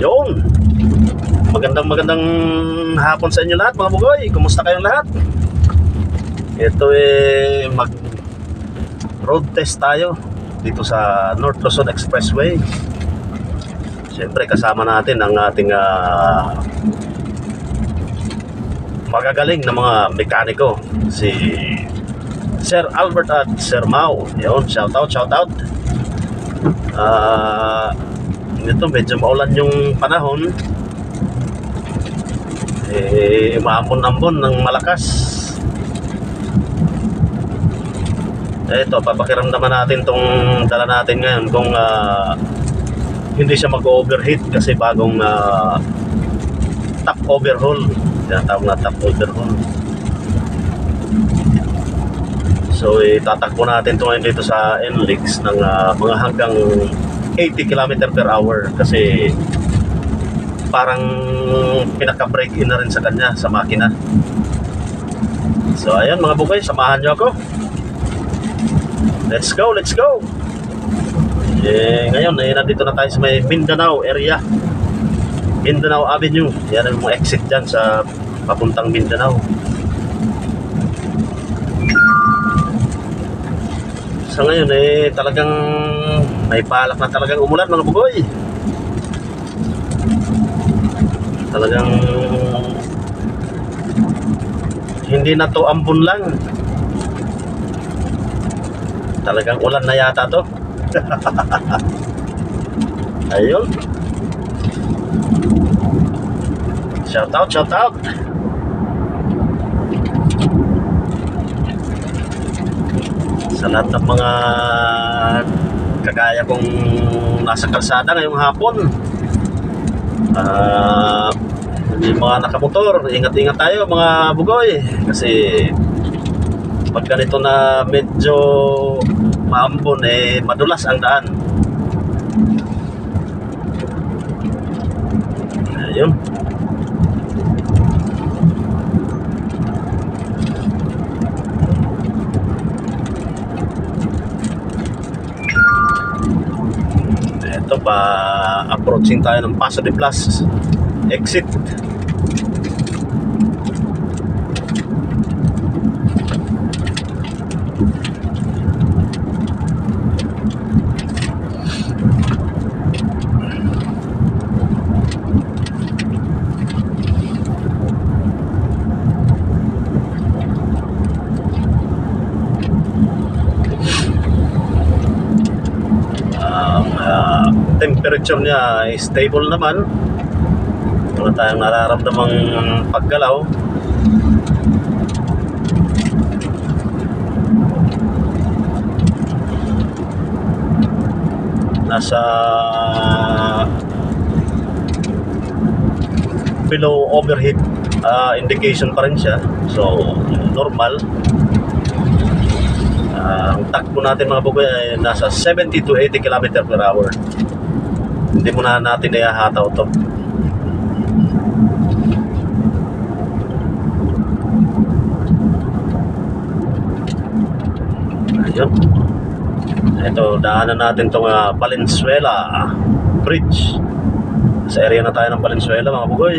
Yun. Magandang magandang hapon sa inyo lahat mga bugoy. Kumusta kayong lahat? Ito eh mag road test tayo dito sa North Luzon Expressway. Siyempre kasama natin ang ating ah, magagaling na mga mekaniko si Sir Albert at Sir Mau. Yun, shout out, shout out. Ah, ito medyo maulan yung panahon. Eh, maambon-ambon ng malakas. Ito, papakiramdaman natin tong dala natin ngayon kung ah, hindi siya mag-overheat kasi bagong ah, top overhaul. Tinatawag na top overhaul. So, itatakbo natin ito ngayon dito sa NLEX ng ah, mga hanggang 80 km per hour kasi parang pinaka-break in na rin sa kanya, sa makina. So, ayan mga bugay, samahan nyo ako. Let's go, let's go! Eh, ngayon, eh, nandito na tayo sa may Mindanao area. Mindanao Avenue. Yan ang mga exit dyan sa papuntang Mindanao. Sa ngayon eh talagang may palak na talagang umulan mga bugoy. Talagang hindi na to ambon lang. Talagang ulan na yata to. Ayun. Shout out, shout out. Sa lahat ng mga kagaya kong nasa kalsada ngayong hapon. Ah, yung mga nakamotor, ingat-ingat tayo mga bugoy kasi pag ganito na medyo maambon eh madulas ang daan. Ayun. Pa approaching tayo ng Paso de Blas exit. Ang ah, temperature niya ay stable naman. Wala tayong nararamdamang paggalaw. Nasa below overheat ah, indication pa rin siya. So, normal. Ah, ang takbo natin mga bugoy ay nasa 70 to 80 km per hour. Hindi muna natin ihahataw to. Ayun. Ito, daanan natin itong uh, Valenzuela Bridge. Sa area na tayo ng Valenzuela mga bugoy.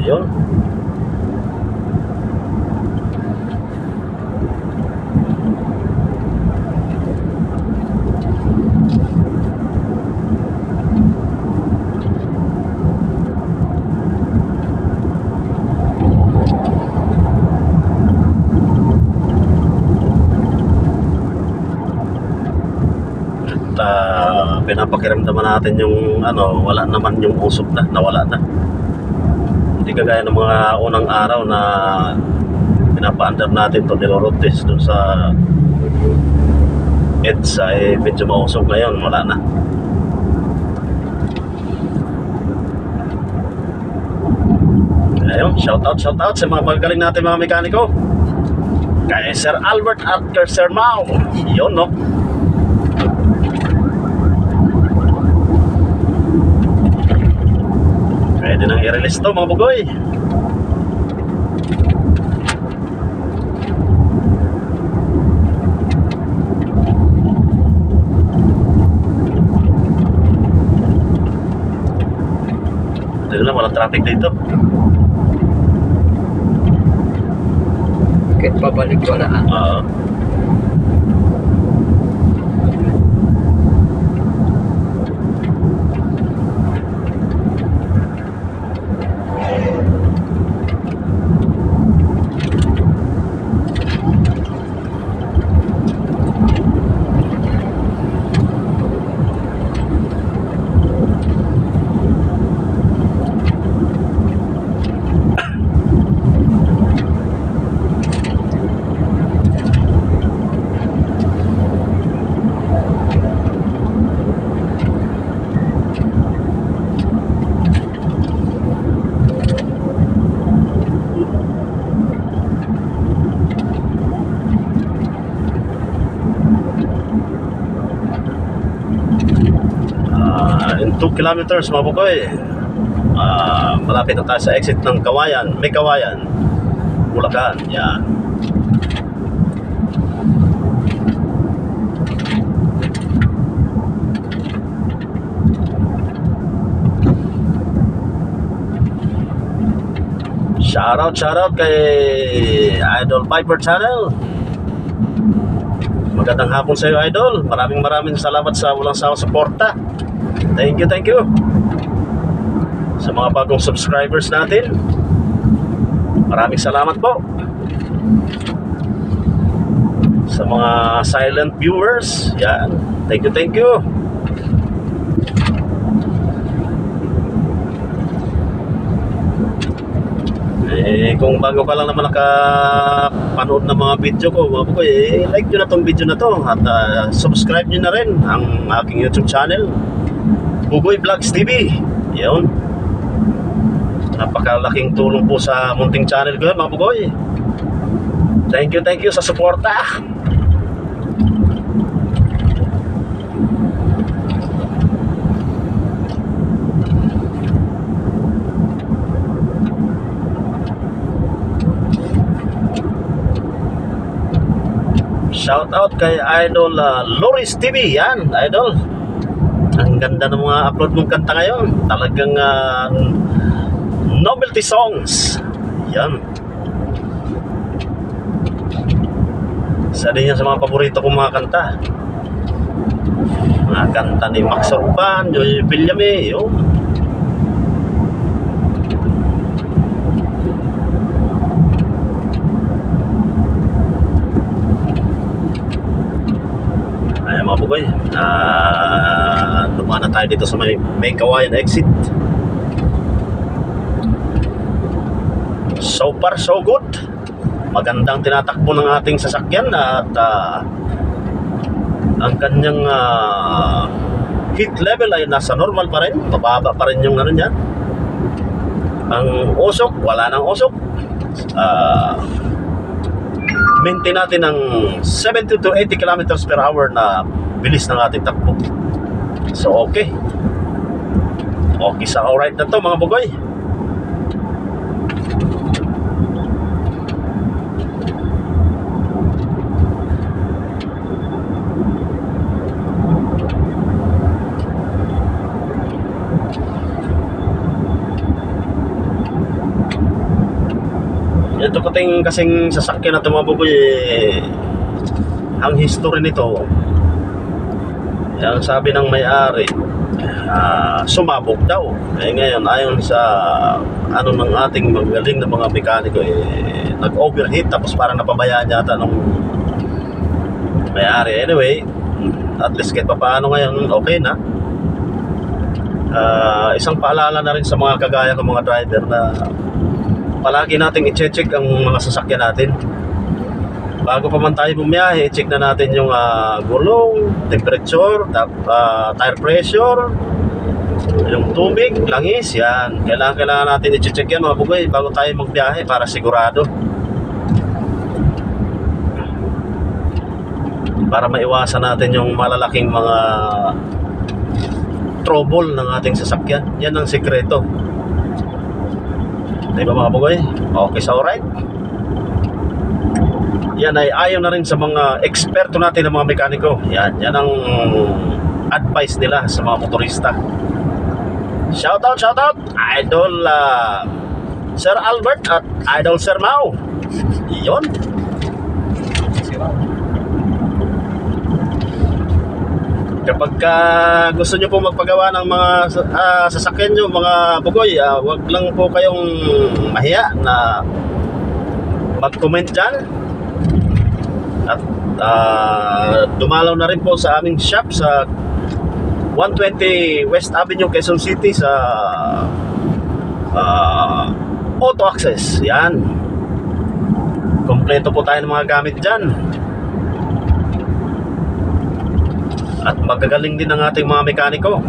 Yun. At ah, pinapakiramdaman natin yung ano, wala naman yung usok na, nawala na. Hindi kagaya ng mga unang araw na pinapaandar natin to nilorotes dun sa EDSA eh medyo mausok ngayon, wala na. Ayun, shout out, shout out sa mga magagaling natin mga mekaniko. Kay Sir Albert at Sir Mau. Yun, no? Release to mga bugoy. Dito lang, walang traffic dito. Kahit pabalik wala. Oo. Ah, in kilometers mga bukoy. Ah, malapit na tayo sa exit ng Kawayan. May Kawayan. Bulacan. Yan. Shoutout, shoutout kay Idol Piper Channel. Magandang hapon sa iyo, Idol. Maraming maraming salamat sa walang sawang suporta. Thank you, thank you. Sa mga bagong subscribers natin. Maraming salamat po. Sa mga silent viewers, yan. Thank you, thank you. Eh, kung bago ka lang naman nakapanood ng mga video ko, mga bukoy, eh, like nyo na tong video na to at ah, subscribe nyo na rin ang aking YouTube channel, Bugoy Vlogs TV. Yun. Napakalaking tulong po sa munting channel ko yun, mga bugoy. Thank you, thank you sa suporta. Shout out kay Idol uh, Loris TV. Yan, Idol. Ang ganda ng mga upload mong kanta ngayon. Talagang uh, novelty songs. Yan. Isa din yan sa mga paborito kong mga kanta. Mga kanta ni Max Orban, Joy Villame, yun. Ayan mga bugoy, uh, dumaan na tayo dito sa may, may kawayan exit. So far, so good. Magandang tinatakbo ng ating sasakyan at ah, ang kanyang ah, heat level ay nasa normal pa rin. Mababa pa rin yung ano niya. Ang usok, wala nang usok. Ah, maintain natin ng 70 to 80 kilometers per hour na bilis ng ating takbo. So, okay. Okay sa alright na to mga bugoy. Ito kating kasing sasakyan na tumabog eh, ang history nito, ang sabi ng may-ari, ah, sumabog daw. Eh ngayon, ayon sa ano ng ating magaling na mga mekaniko, eh, nag-overheat tapos parang napabayaan yata nung may-ari. Anyway, at least kahit pa paano ngayon, okay na. Ah, isang paalala na rin sa mga kagaya ng mga driver na palagi nating i-check ang mga sasakyan natin. Bago pa man tayo bumiyahe, check na natin yung ah, gulong, temperature, tap, ah, tire pressure, yung tubig, langis, yan. Kailangan, kailangan natin i-check yan mga bugoy bago tayo magbiyahe para sigurado. Para maiwasan natin yung malalaking mga trouble ng ating sasakyan. Yan ang sikreto. Di ba mga bugoy? Okay sa alright? Yan ay ayon na rin sa mga eksperto natin ng mga mekaniko. Yan, yan ang advice nila sa mga motorista. Shout out, shout out! Idol ah, Sir Albert at Idol Sir Mau. Yun. Kapag ka gusto nyo po magpagawa ng mga ah, sasakyan nyo, mga bugoy, ah, wag lang po kayong mahiya na mag-comment dyan. At ah, dumalaw na rin po sa aming shop sa 120 West Avenue, Quezon City sa ah, Auto Access. Yan. Kompleto po tayo ng mga gamit dyan. At magagaling din ang ating mga mekaniko.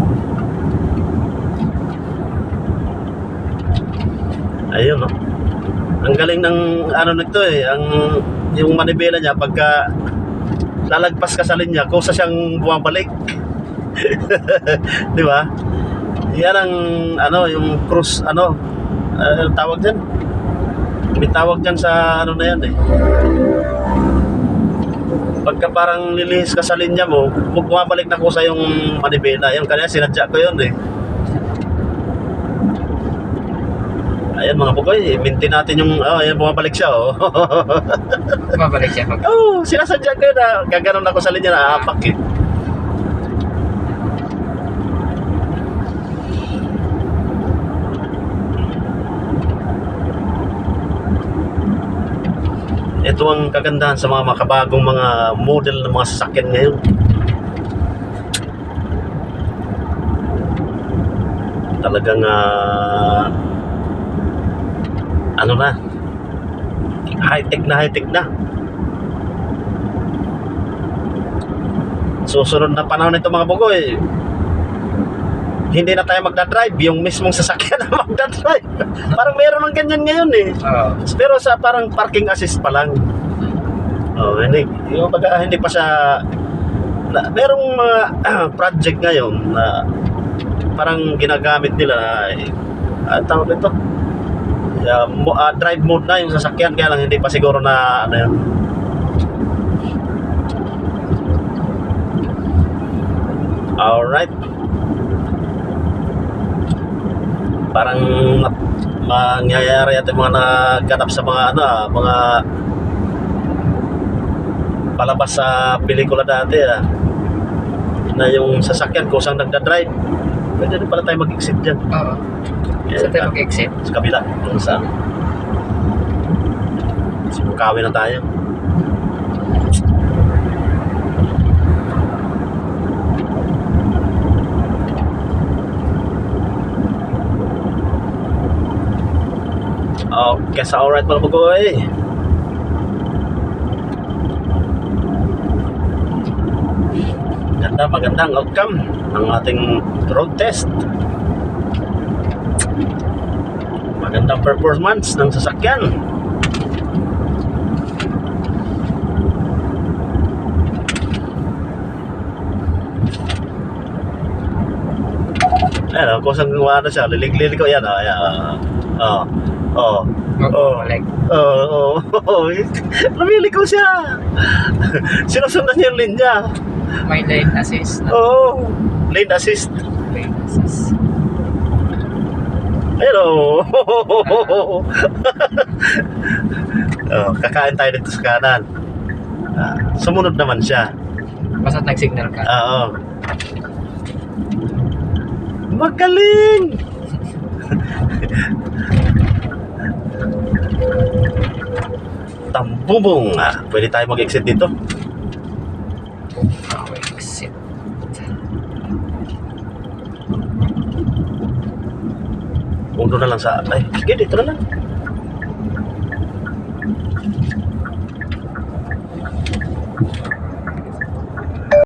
Ayun, no? Ang galing ng ano nito eh, ang yung manibela niya pagka lalagpas ka sa linya, kusa siyang bumabalik. Di ba? Yan ang ano, yung cruise ano, uh, tawag diyan. May tawag diyan sa ano na yan eh. Pagka parang lilihis ka sa linya mo, bumabalik na kusa yung manibela. Yung kanya sinadya ko yun eh. Ayan mga bukoy, maintain natin yung, oh, ayan bumabalik siya oh. Bumabalik siya pag... oh, sinasadya ko yun na gaganon ako sa linya na aapak eh. Ito ang kagandahan sa mga makabagong mga model ng mga sasakyan ngayon. Talagang ah, ano na high-tech na high-tech na. Susunod na panahon nito mga bugoy, hindi na tayo magdadrive, yung mismong sasakyan na magdadrive. parang meron ng ganyan ngayon eh. Oo. Pero sa parang parking assist pa lang. Oh, hindi yung baga, hindi pa siya na, merong mga project ngayon na parang ginagamit nila na ah, tawag ito mo, ah, drive mode na yung sasakyan kaya lang hindi pa siguro na ano yun. Alright. Parang ma- mangyayari at mga nagganap sa mga ano ah, mga palabas sa pelikula dati ah na yung sasakyan kusang nagdadrive. Pwede rin pala tayo mag-exit dyan. Oo. Sa tayo mag-exit. sa kabila kung saan sumukawin na tayo Okay, sa alright mga bagoy. Ganda, magandang outcome ng ating road test. Magandang performance ng sasakyan. Ayan, oh, kusang gawa na siya. Lilig-lilig ko yan. Oh, ayan. Oh, oh, oh. Bumabalik. Oo, oo, oo. Lumiliko siya. Sinusundan niya yung linya. May lane assist. Oo. Lane assist. Lane assist. Hello. oh, kakain tayo dito sa kanan. Ah, sumunod naman siya. Basta nag-signal ka. Ah, Oo. Magaling! Tambubong! Ah, pwede tayo mag-exit dito. Okay, exit. Doon na lang sa... Ay, sige, dito na lang.